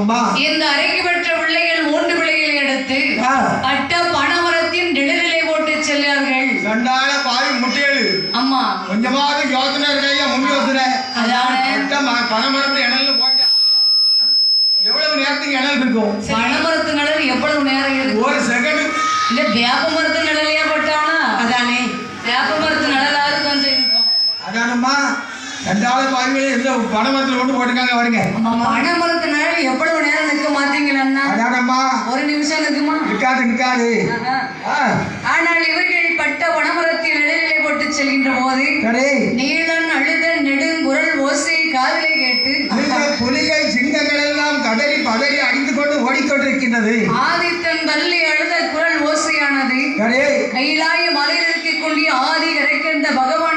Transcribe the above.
ஆமாம்மா. இந்த அறைக்கு பெற்ற பிள்ளைகள் மூன்று பிள்ளைகளை எடுத்து ஆ, பட்ட பனைமரத்தின் நிழலிலே போட்டு செல்வார்கள் ரெண்டாள பாவி முட்டையல் அம்மா. கொஞ்சமாவது யோசனை இருக்கையா முன் யோசனை? அதானே. பனைமரத்து இணல்ல போட்டு எவ்வளவு நேரத்துக்கு இணல் இருக்கும்? பனைமரத்து நிழல் எவ்வளவு நேரம் இருக்கு ஒரு செகண்ட் இல்ல வேப்ப மரத்து நிழலையே போட்டானா? அதானே. வேப்ப மரத்து நிழலாவது கொஞ்சம் இருக்கும் அதானம்மா. ரெண்டாவது பாவிகளே இந்த பனைமரத்தில் கொண்டு போட்டுருக்காங்க வருங்க பனைமரத்து நிழல் அதானம்மா ஒரு நிமிஷம் நிக்குமா நிற்காது நிற்காது ஆனால் இவர்கள் பட்ட வனமரத்தின் நிழலிலே போட்டு செல்கின்ற போது நீளன் அழுத நெடுங்குரல் ஓசை காதிலே கேட்டு புலிகள் சிங்கங்கள் எல்லாம் கதறி பதறி அடித்து கொண்டு ஓடிக்கொண்டிருக்கின்றது. ஆதித்தன் தள்ளி அழுத குரல் ஓசையானது கைலாய மலையில் இருக்கக்கூடிய ஆதி இறக்கின்ற பகவான்